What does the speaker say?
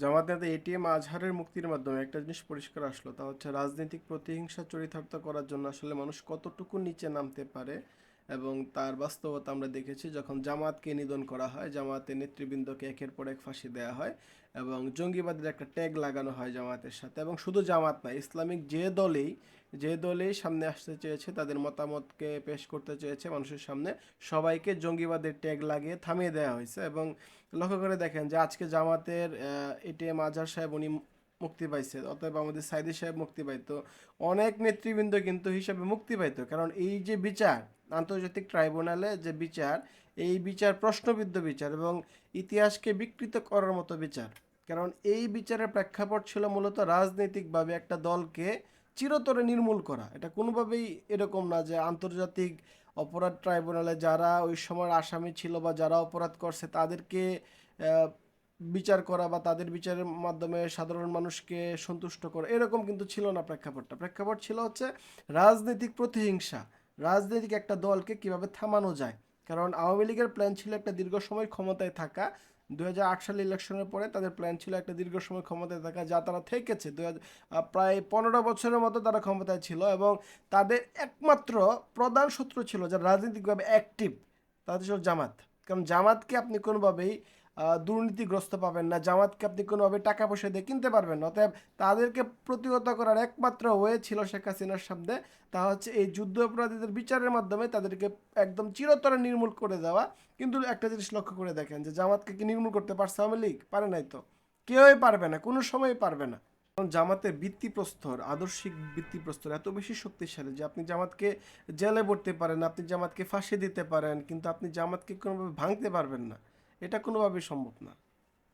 জামাত নেতা এটিএম আজহারের মুক্তির মাধ্যমে একটা জিনিস পরিষ্কার আসলো, তা হচ্ছে রাজনৈতিক প্রতিহিংসা চরিতার্থ করার জন্য আসলে মানুষ কতটুকু নিচে নামতে পারে এবং তার বাস্তবতা আমরা দেখেছি যখন জামাতকে নিধন করা হয় জামাতের নেতৃবৃন্দকে একের পর এক ফাঁসি দেওয়া হয় এবং জঙ্গিবাদের একটা ট্যাগ লাগানো হয় জামাতের সাথে এবং শুধু জামাত না, ইসলামিক যে দলেই যে দলেই সামনে আসতে চেয়েছে, তাদের মতামতকে পেশ করতে চেয়েছে মানুষের সামনে, সবাইকে জঙ্গিবাদের ট্যাগ লাগিয়ে থামিয়ে দেওয়া হয়েছে এবং লক্ষ্য করে দেখেন যে আজকে জামাতের এটিএম আজহার সাহেব উনি মুক্তি পাইছে, অতএব আমাদের সাইদি সাহেব মুক্তি পাইতো অনেক নেতৃবৃন্দ কিন্তু হিসাবে মুক্তি পাইতো, কারণ এই যে বিচার, আন্তর্জাতিক ট্রাইব্যুনালে যে বিচার, এই বিচার প্রশ্নবিদ্ধ বিচার এবং ইতিহাসকে বিকৃত করার মতো বিচার। কারণ এই বিচারের প্রেক্ষাপট ছিল মূলত রাজনৈতিকভাবে একটা দলকে চিরতরে নির্মূল করা। এটা কোনোভাবেই এরকম না যে আন্তর্জাতিক অপরাধ ট্রাইব্যুনালে যারা ওই সময় আসামি ছিল বা যারা অপরাধ করছে তাদেরকে বিচার করা বা তাদের বিচারের মাধ্যমে সাধারণ মানুষকে সন্তুষ্ট করা, এরকম কিন্তু ছিল না প্রেক্ষাপটটা। প্রেক্ষাপট ছিল হচ্ছে রাজনৈতিক প্রতিহিংসা। রাজনৈতিক একটা দলকে কীভাবে থামানো যায়? কারণ আওয়ামী লীগের প্ল্যান ছিল একটা দীর্ঘ সময় ক্ষমতায় থাকা দু সালে ইলেকশনের পরে তাদের প্ল্যান ছিল একটা দীর্ঘ সময় ক্ষমতায় থাকা, যা তারা থেকেছে। দু হাজার প্রায় পনেরো বছরের মতো তারা ক্ষমতায় ছিল এবং তাদের একমাত্র প্রধান শত্রু ছিল যারা রাজনৈতিকভাবে অ্যাক্টিভ তাদের ছিল জামাত। কারণ জামাতকে আপনি কোনোভাবেই দুর্নীতিগ্রস্ত পাবেন না জামাতকে আপনি কোনোভাবে টাকা পয়সা দিয়ে কিনতে পারবেন না। অতএব তাদেরকে প্রতিহত করার একমাত্র ওয়ে ছিল শেখ হাসিনার সামনে, তা হচ্ছে এই যুদ্ধ অপরাধীদের বিচারের মাধ্যমে তাদেরকে একদম চিরতরে নির্মূল করে দেওয়া। কিন্তু একটা জিনিস লক্ষ্য করে দেখেন যে জামাতকে কি নির্মূল করতে পারছে আওয়ামী লীগ? পারে নাই তো। কেউই পারবে না, কোনো সময় পারবে না। কারণ জামাতের ভিত্তিপ্রস্তর, আদর্শিক ভিত্তিপ্রস্তর এত বেশি শক্তিশালী যে আপনি জামাতকে জেলে পড়তে পারেন, আপনি জামাতকে ফাঁসি দিতে পারেন, কিন্তু আপনি জামাতকে কোনোভাবে ভাঙতে পারবেন না। এটা কোনোভাবেই সম্ভব না।